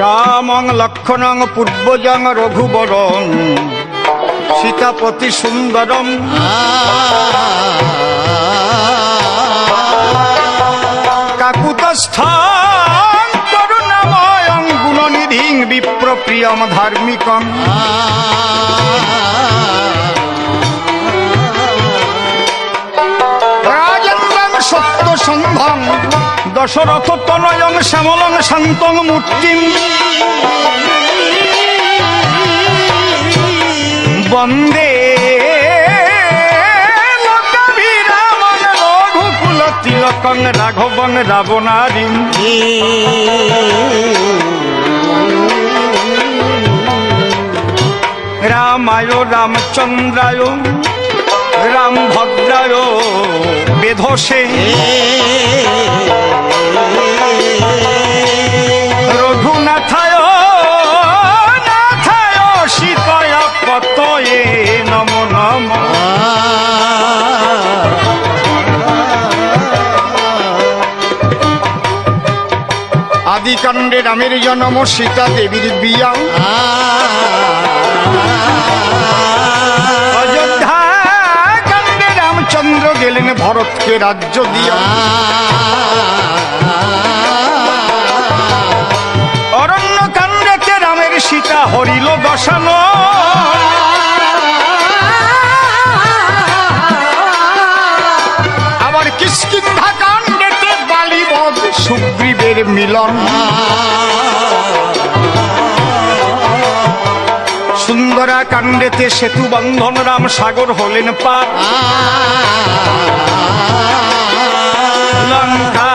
রামং লক্ষণং পূর্বজং রঘুবরং সীতাপতি সুন্দরম কাকুতস্থং করুণাময়ং গুণনিধিং বিপ্রপ্রিয়ম ধার্মিকং দশরথ তনয়ং শ্যামলং শান্তং মূর্তিম। বন্দে তিলকং রাঘবং রাবণারিম রামায় রামচন্দ্রায় রাম ভদ্রায় বেধসে। আদিকাণ্ডে রামের জন্ম সীতা দেবীর বিয়া অযোধ্যা রামচন্দ্র গেলেন ভরতকে রাজ্য দিয়া। অরণ্য কাণ্ডেতে রামের সীতা হরিল দশানো আবার বালিবদ সুগ্রীবের মিলন। সুন্দরা কাণ্ডেতে সেতু বন্ধন রাম সাগর হলেন লঙ্কা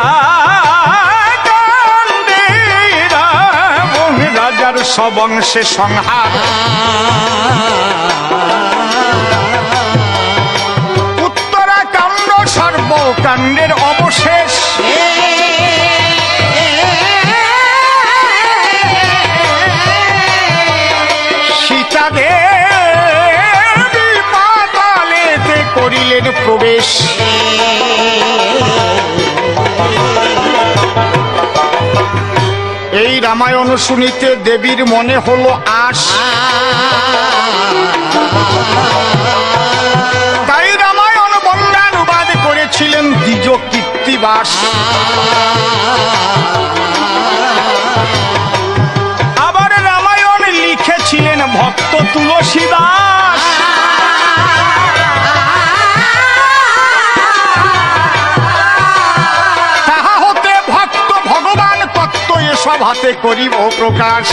রাজার সবংশে সংহার। উত্তরা কাণ্ড সর্বকাণ্ডের অবশেষ। প্রবেশ। এই রামায়ণ শুনিতে দেবীর মনে হলো আশ। তাই রামায়ণ বন্যানুবাদ করেছিলেন দ্বিজ কীর্তিবাস। আবার রামায়ণ লিখেছিলেন ভক্ত তুলসীদাস সভাতে করিব প্রকাশ।